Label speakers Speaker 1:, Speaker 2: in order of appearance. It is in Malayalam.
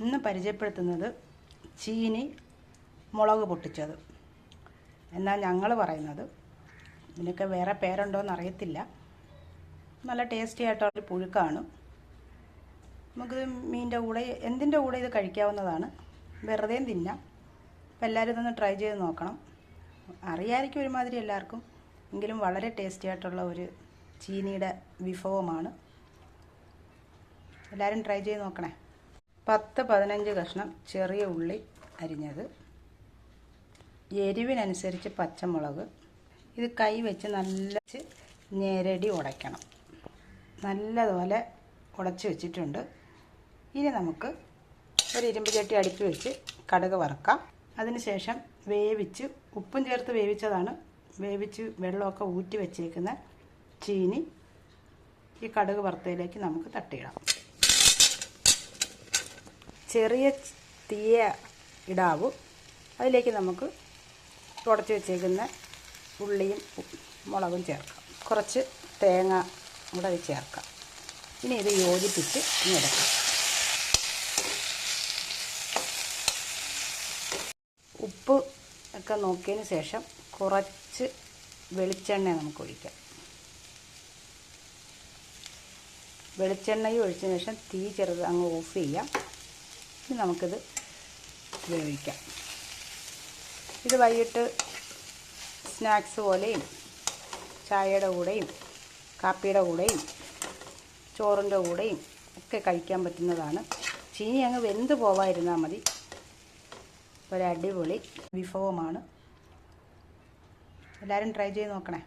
Speaker 1: ഇന്ന് പരിചയപ്പെടുത്തുന്നത് ചീനി മുളക് പൊട്ടിച്ചത്. എന്നാൽ ഞങ്ങൾ പറയുന്നത്. ഇതിനൊക്കെ വേറെ പേരുണ്ടോ അറിയത്തില്ല. നല്ല ടേസ്റ്റി ആയിട്ടുള്ള പുഴുക്കാണ്. നമുക്കിത് മീനിന്റെ കൂടെ എന്തിന്റെ കൂടെ ഇത് കഴിക്കാവുന്നതാണ്. വെറുതെയും തിന്നാം. അപ്പോൾ എല്ലാവരും ഇതൊന്ന് ട്രൈ ചെയ്ത് നോക്കണം. അറിയായിരിക്കും ഒരുമാതിരി എല്ലാവർക്കും. എങ്കിലും വളരെ ടേസ്റ്റി ആയിട്ടുള്ള ഒരു ചീനിയുടെ വിഭവമാണ്. എല്ലാവരും ട്രൈ ചെയ്ത് നോക്കണേ. പത്ത് പതിനഞ്ച് കഷ്ണം ചെറിയ ഉള്ളി അരിഞ്ഞത്. എരിവിനനുസരിച്ച് പച്ചമുളക്. ഇത് കൈ വെച്ച് നല്ല ഞെരടി ഉടയ്ക്കണം. നല്ലതുപോലെ ഉടച്ച് വെച്ചിട്ടുണ്ട്. ഇനി നമുക്ക് ഒരു ഇരുമ്പ് ചട്ടി അടുപ്പ് വെച്ച് കടുക് വറുക്കാം. അതിനുശേഷം വേവിച്ച് ഉപ്പും ചേർത്ത് വേവിച്ചതാണ്. വേവിച്ച് വെള്ളമൊക്കെ ഊറ്റി വെച്ചേക്കുന്ന ചീനി ഈ കടുക് വറുത്തതിലേക്ക് നമുക്ക് തട്ടിയിടാം. ചെറിയ തീയ ഇടാവൂ. അതിലേക്ക് നമുക്ക് തുടച്ച് വെച്ചേക്കുന്ന ഉള്ളിയും മുളകും ചേർക്കാം. കുറച്ച് തേങ്ങ കൂടെ അത് ചേർക്കാം. ഇനി ഇത് യോജിപ്പിച്ച് ഇനി എടുക്കാം. ഉപ്പ് ഒക്കെ നോക്കിയതിന് ശേഷം കുറച്ച് വെളിച്ചെണ്ണ നമുക്ക് ഒഴിക്കാം. വെളിച്ചെണ്ണയും ഒഴിച്ചതിന് ശേഷം തീ ചെറുത് അങ്ങ് ഓഫ് ചെയ്യാം. ഇനി നമുക്കിത് വേവിക്കാം. ഇത് വൈകിട്ട് സ്നാക്സ് പോലെയും ചായയുടെ കൂടെയും കാപ്പിയുടെ കൂടെയും ചോറിന്റെ കൂടെയും ഒക്കെ കഴിക്കാൻ പറ്റുന്നതാണ്. ചീനി അങ്ങ് വെന്ത് പോവാതിരുന്നാൽ മതി. ഒരടിപൊളി വിഭവമാണ്. എല്ലാവരും ട്രൈ ചെയ്ത് നോക്കണേ.